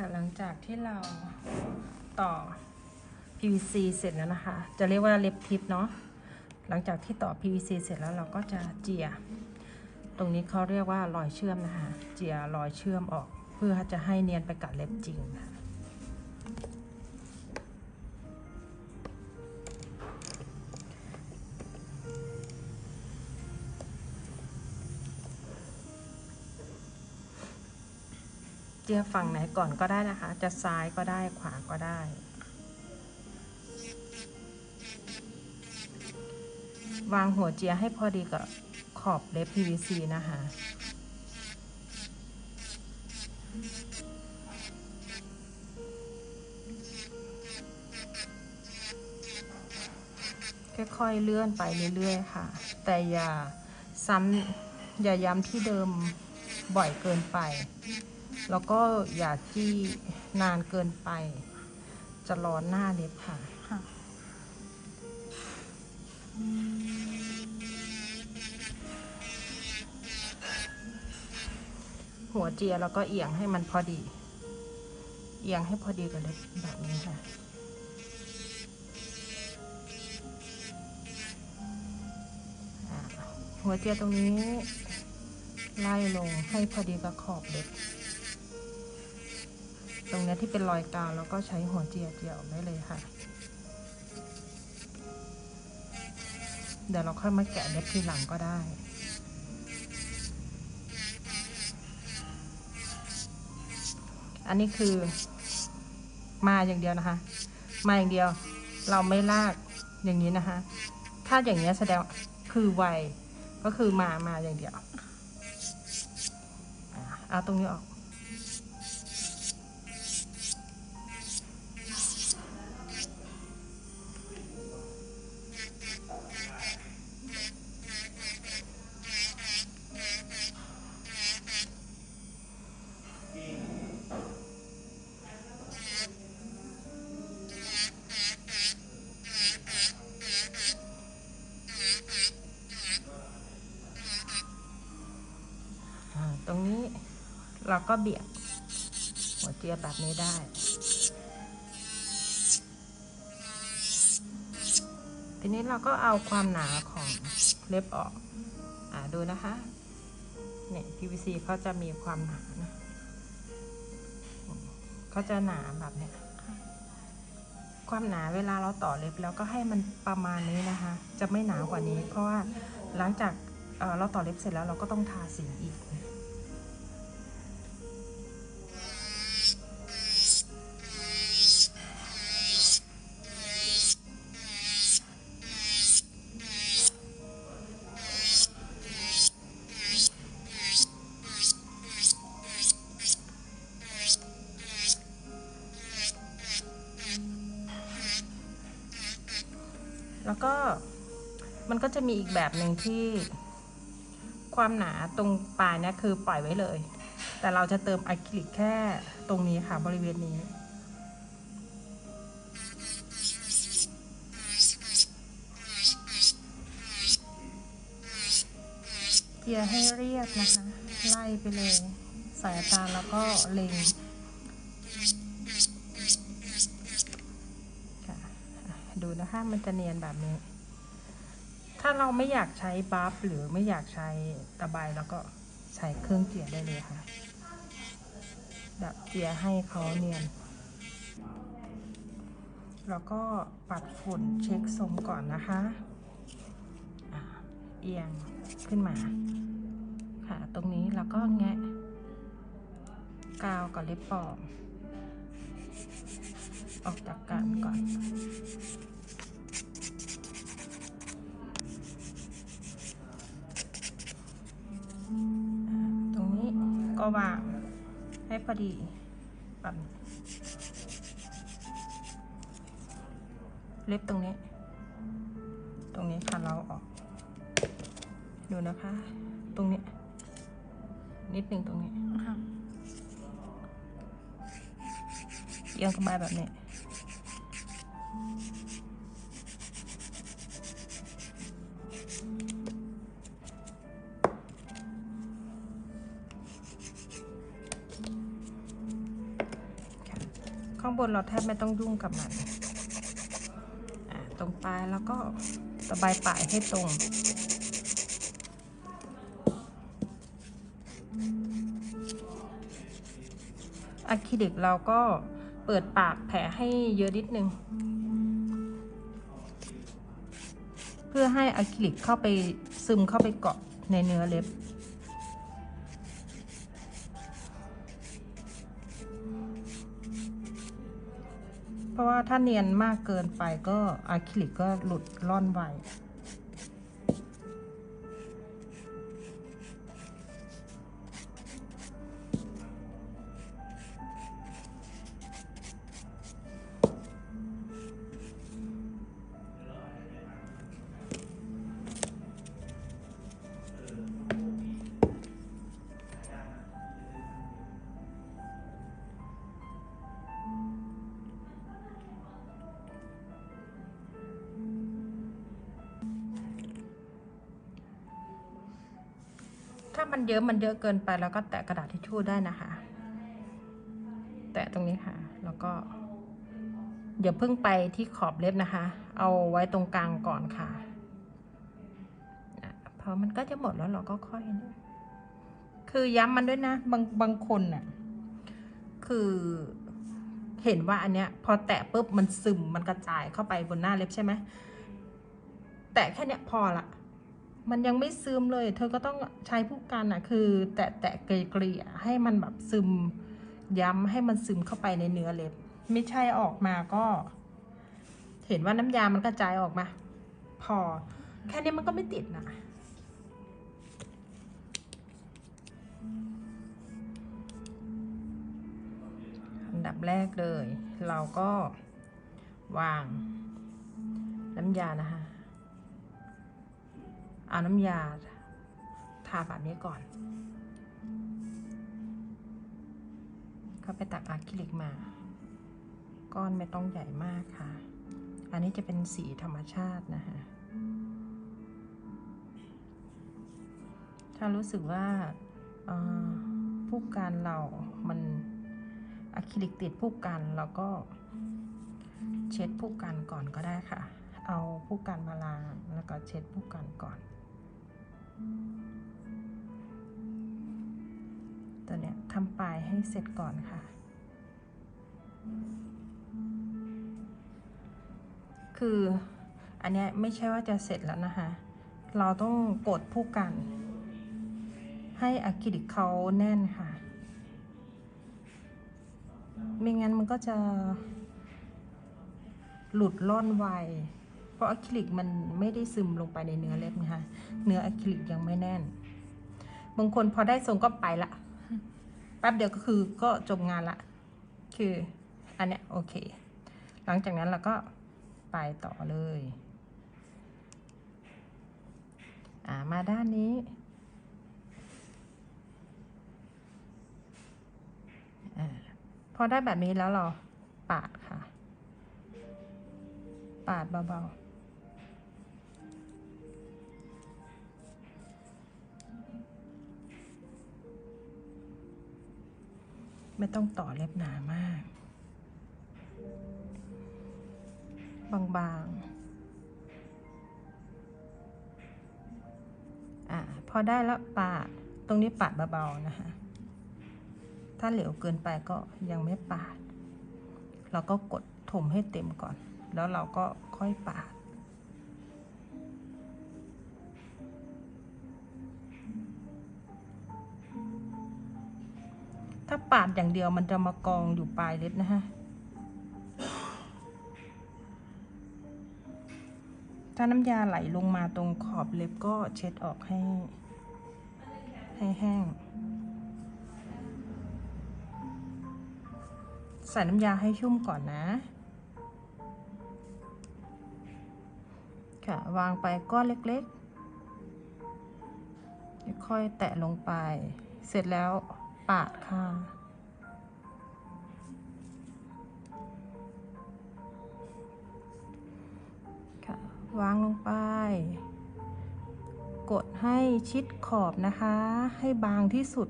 ค่ะ หลังจากที่เราต่อ PVC เสร็จแล้วนะคะ จะเรียกว่าเล็บทิปเนาะหลังจากที่ต่อ PVC เสร็จแล้วเราก็จะเจีย ตรงนี้เขาเรียกว่ารอยเชื่อมนะคะ เจียรอยเชื่อมออก เพื่อจะให้เนียนไปกับเล็บจริงค่ะ จียฝั่งไหนก่อนก็ได้นะคะ จะซ้ายก็ได้ขวาก็ได้ วางหัวเจียให้พอดีกับขอบเล็บ PVC นะคะ ค่อยๆเลื่อนไปเรื่อยๆค่ะ แต่อย่าซ้ำอย่าย้ำที่เดิมบ่อยเกินไป แล้วก็อย่าที่นานเกินไป จะร้อนหน้าเล็บค่ะ ค่ะ หัวเจียแล้วก็เอียงให้มันพอดี เอียงให้พอดีกับเล็บแบบนี้ค่ะอ่าหัวเจียตรงนี้ ไล่ลงให้พอดีกับขอบเล็บ ตรงนี้ที่เป็นรอยกาวแล้วก็ใช้หัวเจียเจียออกได้เลยค่ะ เดี๋ยวเราค่อยมาแกะเล็บทีหลังก็ได้อันนี้คือมาอย่างเดียวนะคะ มาอย่างเดียว เราไม่ลากอย่างนี้นะคะ ถ้าอย่างนี้แสดงคือไวก็คือมามาอย่างเดียวเอาตรงนี้ออก เราก็เบียดหัวเจียแบบนี้ได้ทีนี้เราก็เอาความหนาของเล็บออก อ่าดูนะคะ เนี่ย PVC เขาจะมีความหนานะเขาจะหนาแบบเนี้ย ความหนาเวลาเราต่อเล็บแล้วก็ให้มันประมาณนี้นะคะ จะไม่หนากว่านี้ เพราะว่าหลังจากเเราต่อเล็บเสร็จแล้วเราก็ต้องทาสีอีก จะมีอีกแบบหนึ่งที่ความหนาตรงปลายเนี่ยคือปล่อยไว้เลย แต่เราจะเติมอะคริลิกแค่ตรงนี้ค่ะบริเวณนี้ เกียร์ให้เรียบนะคะ ไล่ไปเลย สายตาแล้วก็เล็งดูนะคะมันจะเนียนแบบนี้ ถ้าเราไม่อยากใช้บัฟหรือไม่อยากใช้ตะไบแล้วก็ใช้เครื่องเจียได้เลยค่ะแบบเจียให้เขาเนียน แล้วก็ปัดฝุ่นเช็คทรงก่อนนะคะอะเอียงขึ้นมา ค่ะ ตรงนี้แล้วก็แงะ กาวกับเล็บปลอม ออกจากกันก่อน ก็วางให้พอดีแบบนี้เล็บตรงนี้ ตรงนี้ค่ะเราออก ดูนะคะ ตรงนี้ นิดนึงตรงนี้ค่ะเอียงเข้ามาแบบนี้ ข้างบนเราแทบไม่ต้องยุ่งกับมันตรงปลายแล้วก็ระบปลายให้ตรง อะคริลิกเราก็เปิดปากแผลให้เยอะนิดนึง เพื่อให้อะคริลิกเข้าไปซึมเข้าไปเกาะในเนื้อเล็บ ราะว่าถ้าเนียนมากเกินไปก็อะคริลิกก็หลุดร่อนไว มันเยอะมันเยอะเกินไปแล้วก็แตะกระดาษทิชชู่ได้นะคะ แตะตรงนี้ค่ะ แล้วก็อย่าเพิ่งไปที่ขอบเล็บนะคะ เอาไว้ตรงกลางก่อนค่ะพอมันก็จะหมดแล้วเราก็ค่อย คือย้ำมันด้วยนะบางบางคนน่ะ คือเห็นว่าอันเนี้ย พอแตะปุ๊บมันซึมมันกระจายเข้าไปบนหน้าเล็บใช่ไหมแตะแค่เนี้ยพอละ มันยังไม่ซึมเลย เธอก็ต้องใช้ผู้กันอะ คือ แตะแตะเกลี่ยให้มันแบบซึม ย้ำให้มันซึมเข้าไปในเนื้อเล็บ ไม่ใช่ออกมาก็ เห็นว่าน้ำยามันกระจายออกมา พอ แค่นี้มันก็ไม่ติดนะอันดับแรกเลย เราก็วางน้ำยานะคะ เอาน้ำยาทาแบบนี้ก่อน ก็ไปตักอะคริลิกมา ก้อนไม่ต้องใหญ่มากค่ะ อันนี้จะเป็นสีธรรมชาตินะคะถ้ารู้สึกว่าผู้การเรา มันอะคริลิกติดผู้กันเราก็เช็ดผู้กันก่อนก็ได้ค่ะ เอาผู้กันมาล้างแล้วก็เช็ดผู้กันก่อน ตัวเนี้ยทำปลายให้เสร็จก่อนค่ะ คืออันเนี้ยไม่ใช่ว่าจะเสร็จแล้วนะคะ เราต้องกดผู้กัน ให้อะคริลิกเขาแน่นค่ะ ไม่งั้นมันก็จะหลุดล่อนไว ราะอะคริลิกมันไม่ได้ซึมลงไปในเนื้อเล็บนะคะเนื้ออะคริลิกยังไม่แน่น บางคนพอได้ทรงก็ไปละแป๊บเดียวก็คือก็จบงานละ คืออันเนี้ยโอเค หลังจากนั้นเราก็ไปต่อเลยอ่ามาด้านนี้พอได้แบบนี้แล้วเราปาดค่ะ ปาดเบาๆ ไม่ต้องต่อเล็บหนามาก บางๆ อ่าพอได้แล้วปาด ตรงนี้ปาดเบาๆนะคะ ถ้าเหลวเกินไปก็ยังไม่ปาด เราก็กดถมให้เต็มก่อน แล้วเราก็ค่อยปาด ถ้าปาดอย่างเดียวมันจะมากองอยู่ปลายเล็บนะฮะ ถ้าน้ำยาไหลลงมาตรงขอบเล็บก็เช็ดออกให้ ให้แห้ง ใส่น้ำยาให้ชุ่มก่อนนะค่ะ วางไปก้อนเล็กๆค่อยแตะลงไป เสร็จแล้ว ปาดค่ะ ค่ะ วางลงไป กดให้ชิดขอบนะคะ ให้บางที่สุด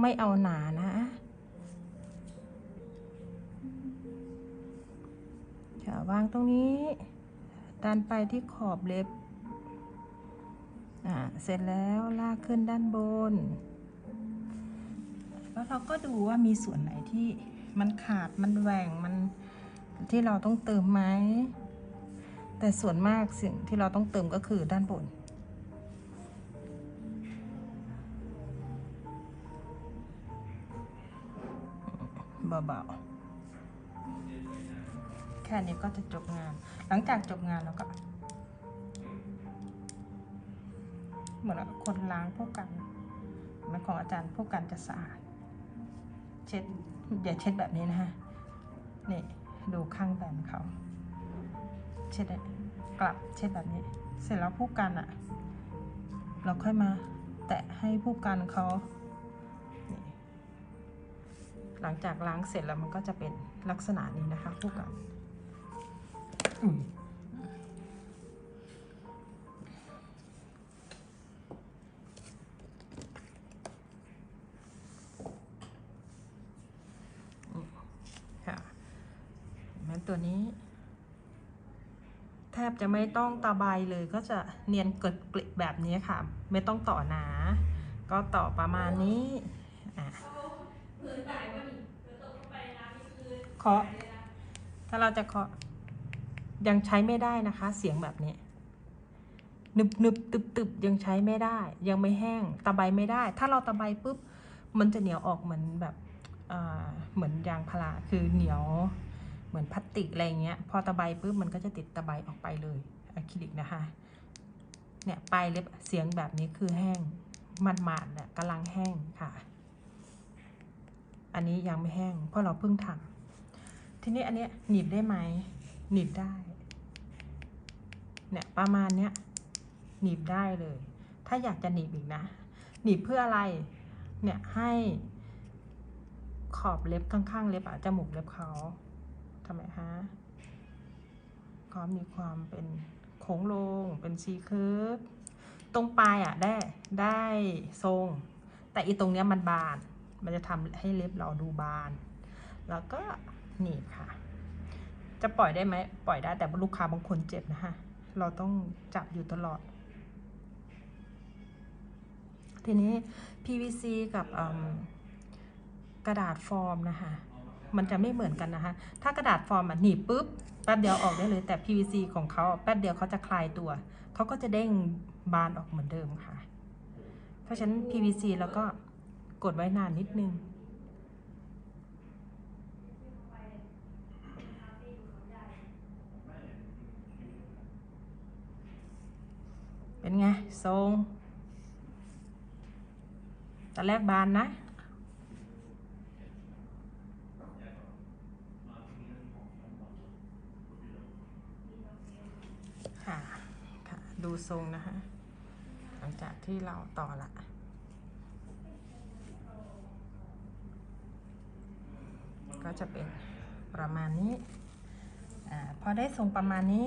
ไม่เอาหนานะค่ะวางตรงนี้ ดันไปที่ขอบเล็บอ่าเสร็จแล้วลากขึ้นด้านบน แล้วเราก็ดูว่ามีส่วนไหนที่มันขาดมันแหว่งมันที่เราต้องเติมไหมแต่ส่วนมากสิ่งที่เราต้องเติมก็คือด้านบน เบาๆ แค่นี้ก็จะจบงาน หลังจากจบงานแล้วก็ เหมือนคนล้างพวกกันมันของอาจารย์พวกกันจะสะอาด เช็ดอย่าเช็ดแบบนี้นะฮะนี่ดูข้างแบนเขา เช็ดกลับเช็ดแบบนี้ เสร็จแล้วผู้กันอะ่ะ เราค่อยมาแตะให้ผู้กันเขาหลังจากล้างเสร็จแล้วมันก็จะเป็นลักษณะนี้นะคะผู้กันอืม ตัวนี้ แทบจะไม่ต้องตะไบเลยก็จะเนียนเกิดกลิบแบบนี้ค่ะ ไม่ต้องต่อหนา ก็ต่อประมาณนี้อะเคาะถ้าเราจะเคาะยังใช้ไม่ได้นะคะ เสียงแบบนี้นึบนึบตึบตึบยังใช้ไม่ได้ ยังไม่แห้งตะไบไม่ได้ ถ้าเราตะไบปุ๊บ มันจะเหนียวออกเหมือนแบบเหมือนยางพาราคือเหนียว เหมือนพลาสติกอะไรเงี้ย พอตะไบปุ๊บมันก็จะติดตะไบออกไปเลยอะคริลิกนะคะ เนี่ยปลายเล็บเสียงแบบนี้คือแห้งมันหมาดเนี่ยกำลังแห้งค่ะ อันนี้ยังไม่แห้ง เพราะเราเพิ่งทำทีนี้อันเนี้ยหนีบได้ไหมหนีบได้ เนี่ยประมาณเนี้ยหนีบได้เลย ถ้าอยากจะหนีบอีกนะ หนีบเพื่ออะไร เนี่ยให้ขอบเล็บข้างๆเล็บอะจมูกเล็บเขา ทำไมฮะเขามีความเป็นโค้งลง เป็นซีเคิร์ฟตรงปลายอะได้ได้ทรง แต่อีตรงเนี้ยมันบาน มันจะทำให้เล็บเราดูบาน แล้วก็หนีบค่ะ จะปล่อยได้ไหมปล่อยได้แต่ลูกค้าบางคนเจ็บนะฮะเราต้องจับอยู่ตลอด ทีนี้ PVC กับกระดาษฟอร์มนะคะ มันจะไม่เหมือนกันนะคะ ถ้ากระดาษฟอร์มอะหนีบปุ๊บแป๊บเดียวออกได้เลย แต่ PVC ของเขาแป๊บเดียวเขาจะคลายตัว เขาก็จะเด้งบานออกเหมือนเดิมค่ะ เพราะฉะนั้น PVC แล้วก็กดไว้นานนิดนึงเป็นไงทรงตอนแรกบานนะ ค่ะ ดูทรงนะคะ หลังจากที่เราต่อละก็จะเป็นประมาณนี้อพอได้ทรงประมาณนี้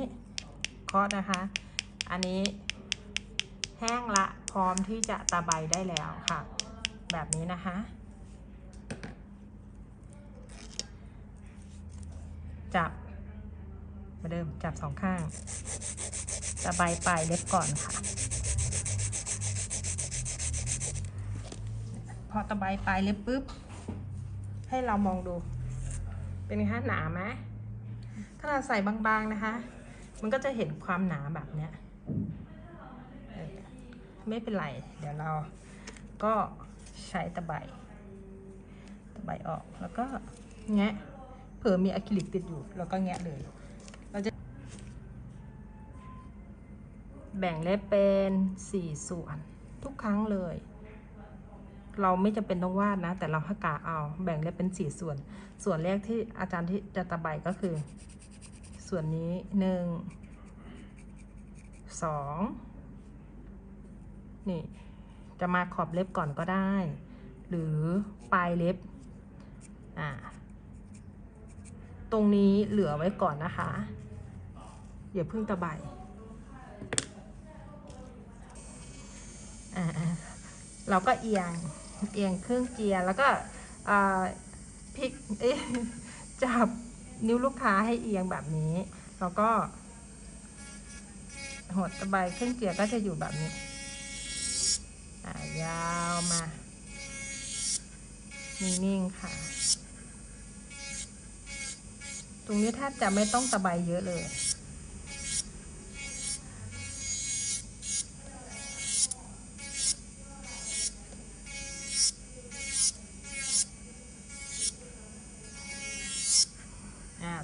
เคาะนะคะ อันนี้แห้งละพร้อมที่จะตะไบได้แล้วค่ะ แบบนี้นะคะ จับเหมาเดิมจับสองข้าง ตะไบปลายเล็บก่อนค่ะ พอตะไบปลายเล็บปุ๊บ ให้เรามองดู เป็นไงคะหนาไหมถ้าเราใส่บางๆนะคะ มันก็จะเห็นความหนาแบบเนี้ยไม่เป็นไร เดี๋ยวเราก็ใช้ตะไบตะไบออกแล้วก็แงะเผื่อมีอะคริลิกติดอยู่ แล้วก็แงะเลย แบ่งเล็บเป็นสี่ส่วนทุกครั้งเลย เราไม่จำเป็นต้องวาดนะ แต่เราห้กาเอาแบ่งเล็บเป็นสี่ส่วน ส่วนแรกที่อาจารย์ที่จะตะไบก็คือ ส่วนนี้หนึ่งสองนี่ จะมาขอบเล็บก่อนก็ได้ หรือปลายเล็บอ่าตรงนี้เหลือไว้ก่อนนะคะอย่าเพิ่งตะไบ อ่าเราก็เอียง เอียงเครื่องเจียร์แล้วก็พลิกจับนิ้วลูกค้าให้เอียงแบบนี้ แล้วก็หดตะไบขึ้นเกียร์ก็จะอยู่แบบนี้ายาวมา นิ่งๆค่ะ ตรงนี้แทบจะไม่ต้องตะไบเยอะเลย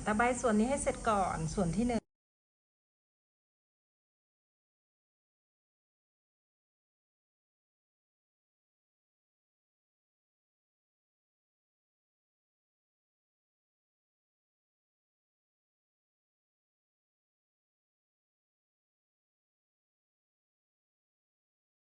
ตะไบส่วนนี้ให้เสร็จก่อนส่วนที่หนึ่ง